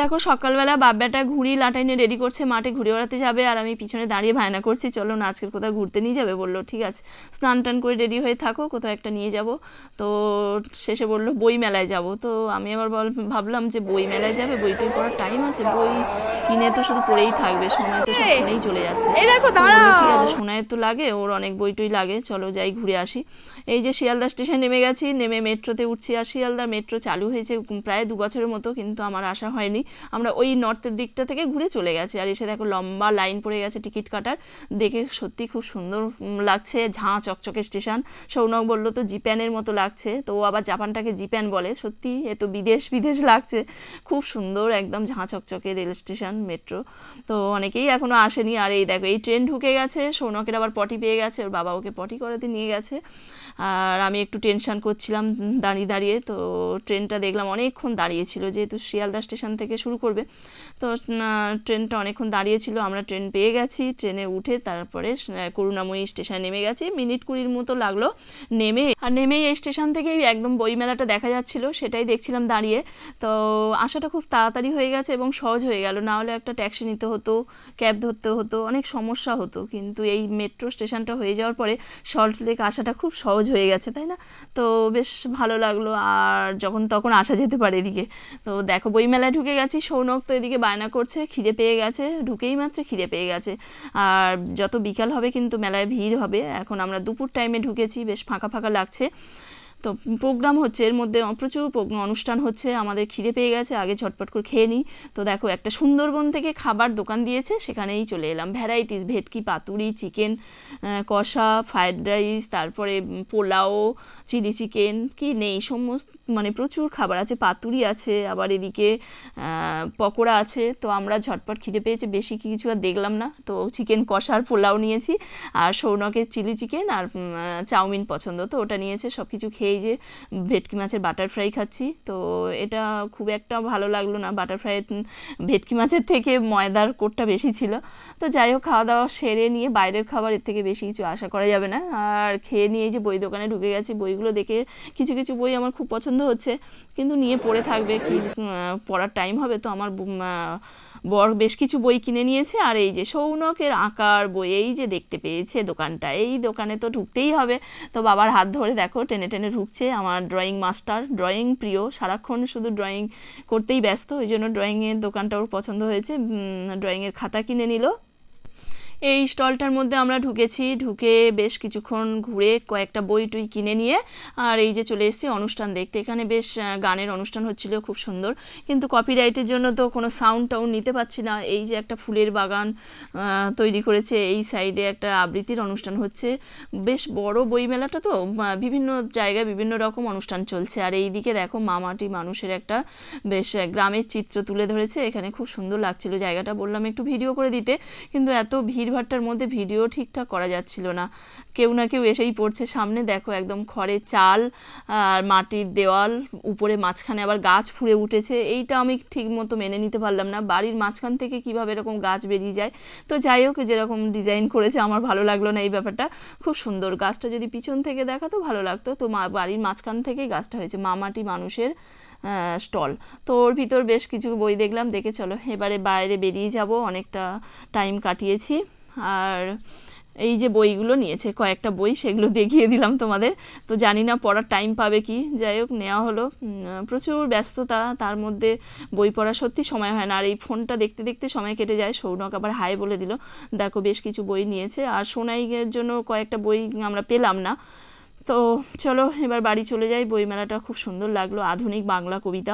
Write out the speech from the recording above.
দেখো সকালবেলা বাব্যাটা ঘুড়ি লাটাই নিয়ে রেডি করছে মাঠে ঘুরে বেড়াতে যাবে আর আমি পিছনে দাঁড়িয়ে ভায়না করছি চলো না আজকের কোথাও ঘুরতে নিয়ে যাবে বলল ঠিক আছে স্নান টান করে রেডি হয়ে থাকো কোথাও একটা নিয়ে যাব। তো শেষে বলল বই মেলায় যাব। তো আমি আবার বল ভাবলাম যে বই মেলায় যাবে বই টই পড়ার টাইম আছে বই কিনে তো শুধু পড়েই থাকবে সময় তো সব ফোনেই চলে যাচ্ছে। এই দেখো ঠিক আছে সোনায়ের তো লাগে ওর অনেক বই টই লাগে চলো যাই ঘুরে আসি। এই যে শিয়ালদা স্টেশন নেমে গেছি নেমে মেট্রোতে উঠছি আর শিয়ালদা মেট্রো চালু হয়েছে প্রায় দু বছরের মতো কিন্তু আমার আশা হয়নি। আমরা ওই নর্থের দিকটা থেকে ঘুরে চলে গেছি। আর এসে দেখো লম্বা লাইন পড়ে গেছে টিকিট কাটার। দেখে সত্যি খুব সুন্দর লাগছে ঝাঁ চকচকে স্টেশন। সৌনক বলল, তো জিপ্যানের মতো লাগছে। তো ও আবার জাপানটাকে জিপ্যান বলে। সত্যি এ তো বিদেশ বিদেশ লাগছে। খুব সুন্দর একদম ঝাঁ চকচকে রেল স্টেশন, মেট্রো। তো অনেকেই এখনও আসেনি। আর এই দেখো, এই ট্রেন ঢুকে গেছে। সৌনকের আবার পটি পেয়ে গেছে। ওর বাবা ওকে পটি করাতে নিয়ে গেছে। আর আমি একটু টেনশন করছিলাম দাঁড়িয়ে দাঁড়িয়ে। তো ট্রেনটা দেখলাম অনেকক্ষণ দাঁড়িয়েছিল যেহেতু শিয়ালদা স্টেশন থেকে শুরু করবে। তো ট্রেনটা অনেকক্ষণ দাঁড়িয়েছিল, আমরা ট্রেন পেয়ে গেছি। ট্রেনে উঠে তারপরে করুণাময়ী স্টেশনে নেমে গেছি। মিনিট কুড়ির মতো লাগল নেমে। আর নেমেই এই স্টেশন থেকেই একদম বইমেলাটা দেখা যাচ্ছিল, সেটাই দেখছিলাম দাঁড়িয়ে। তো, আসাটা খুব তাড়াতাড়ি হয়ে গেছে এবং সহজ হয়ে গেল। না হলে একটা ট্যাক্সি নিতে হতো, ক্যাব ধরতে হতো, অনেক সমস্যা হতো। কিন্তু এই মেট্রো স্টেশনটা হয়ে যাওয়ার পরে সল্ট লেক আসাটা খুব সহজ হয়ে গেছে, তাই না? তো, বেশ ভালো লাগল। আর যখন তখন আসা যেতে পারে এদিকে। তো, দেখো, বইমেলায় ঢুকে গেছি, সৌনক তো এদিকে বায়না করছে, খিদে পেয়ে গেছে, ঢুকেই মাত্র খিদে পেয়ে গেছে। আর যত বিকাল হবে কিন্তু মেলায় ভিড় হবে। এখন আমরা দুপুর টাইমে ঢুকেছি, বেশ ফাঁকা ফাঁকা লাগছে। তো প্রোগ্রাম হচ্ছে, এর মধ্যে প্রচুর অনুষ্ঠান হচ্ছে, আমাদের খিদে পেয়ে গেছে, আগে ঝটপট করে খেয়ে নিই। তো দেখো, একটা সুন্দরবন থেকে খাবার দোকান দিয়েছে, সেখানেই চলে এলাম। Varieties bhetki, paturi chicken kosha fried rice তারপরে পোলাও চিলি চিকেন কি নেই, সমস্ত মানে প্রচুর খাবার আছে, পাতুরি আছে, আবার এদিকে পকোড়া আছে। তো আমরা ঝটপট খিদে পেয়েছে, বেশি কিছু আর দেখলাম না। তো চিকেন কষার পোলাও নিয়েছি, আর সৌনকের চিলি চিকেন আর চাউমিন পছন্দ। তো ওটা নিয়েছে সব কিছু খেয়েই যে ভেটকি মাছের বাটার ফ্রাই খাচ্ছি। তো এটা খুব একটা ভালো লাগল না। বাটার ফ্রাই ভেটকি মাছের থেকে ময়দার কোটটা বেশি ছিল। তো যাই হোক, খাওয়া দাওয়া সেরে নিয়ে বাইরের খাবার এর থেকে বেশি কিছু আশা করা যাবে না। আর খেয়ে নিয়ে যে বই দোকানে ঢুকে গেছি, বইগুলো দেখে কিছু কিছু বই আমার খুব পছন্দ হচ্ছে। কিন্তু নিয়ে পড়ে থাকবে কি পড়ার টাইম হবে তো আমার বর বেশ কিছু বই কিনে নিয়েছে। আর এই যে সৌনকের আঁকার বই, এই যে দেখতে পেয়েছে দোকানটা। এই দোকানে তো ঢুকতেই হবে। তো বাবার হাত ধরে দেখো, টেনে টেনে ঢুকছে আমার ড্রয়িং মাস্টার ড্রয়িং প্রিয়, সারাক্ষণ শুধু ড্রয়িং করতেই ব্যস্ত, ওই জন্য ড্রয়িংয়ের দোকানটা ওর পছন্দ হয়েছে। ড্রয়িংয়ের খাতা কিনে নিল। এই স্টলটার মধ্যে আমরা ঢুকেছি, ঢুকে বেশ কিছুক্ষণ ঘুরে কয়েকটা বই টই কিনে নিয়ে আর এই যে চলে এসেছি অনুষ্ঠান দেখতে। এখানে বেশ গানের অনুষ্ঠান হচ্ছিল, খুব সুন্দর। কিন্তু কপিরাইটের জন্য তো কোনো সাউন্ড টাউন্ড নিতে পারছি না। এই যে একটা ফুলের বাগান তৈরি করেছে, এই সাইডে একটা আবৃত্তির অনুষ্ঠান হচ্ছে। বেশ বড় বইমেলাটা তো বিভিন্ন জায়গায় বিভিন্ন রকম অনুষ্ঠান চলছে। আর এই দিকে দেখো মামাটি মানুষের একটা বেশ গ্রামের চিত্র তুলে ধরেছে। এখানে খুব সুন্দর লাগছিল জায়গাটা। বললাম একটু ভিডিও করে দিতে, কিন্তু এত ভিড়ভাট্টার মধ্যে ভিডিও ঠিকঠাক করা যাচ্ছিল না। কেউ না কেউ এসেই পড়ছে সামনে, দেখো একদম খড়ে চাল আর মাটির দেওয়াল, উপরে মাঝখানে আবার গাছ ফুঁড়ে উঠেছে। এইটা আমি ঠিক মতো মেনে নিতে পারলাম না। বাড়ির মাঝখান থেকে কীভাবে এরকম গাছ বেরিয়ে যায়? তো যাই হোক, যেরকম ডিজাইন করেছে, আমার ভালো লাগল না এই ব্যাপারটা। খুব সুন্দর গাছটা, যদি পিছন থেকে দেখাতো ভালো লাগতো। তো মা, বাড়ির মাঝখান থেকেই গাছটা হয়েছে, মামাটি মানুষের স্টল। তো ওর ভিতর বেশ কিছু বই দেখলাম, দেখে চলো, এবারে বাইরে বেরিয়ে যাব। অনেকটা টাইম কাটিয়েছি। আর এই যে বইগুলো নিয়েছে, কয়েকটা বই সেগুলো দেখিয়ে দিলাম তোমাদের। তো জানি না পড়ার টাইম পাবে কি। যাই হোক, নেওয়া হলো। প্রচুর ব্যস্ততা, তার মধ্যে বই পড়া সত্যি সময় হয় না। আর এই ফোনটা দেখতে দেখতে সময় কেটে যায়। সৌনক আবার হাই বলে দিল, দেখো, বেশ কিছু বই নিয়েছে। আর সোনাইয়ের জন্য কয়েকটা বই আমরা পেলাম না। তো চলো, এবার বাড়ি চলে যাই। বইমেলাটা খুব সুন্দর লাগল। আধুনিক বাংলা কবিতা।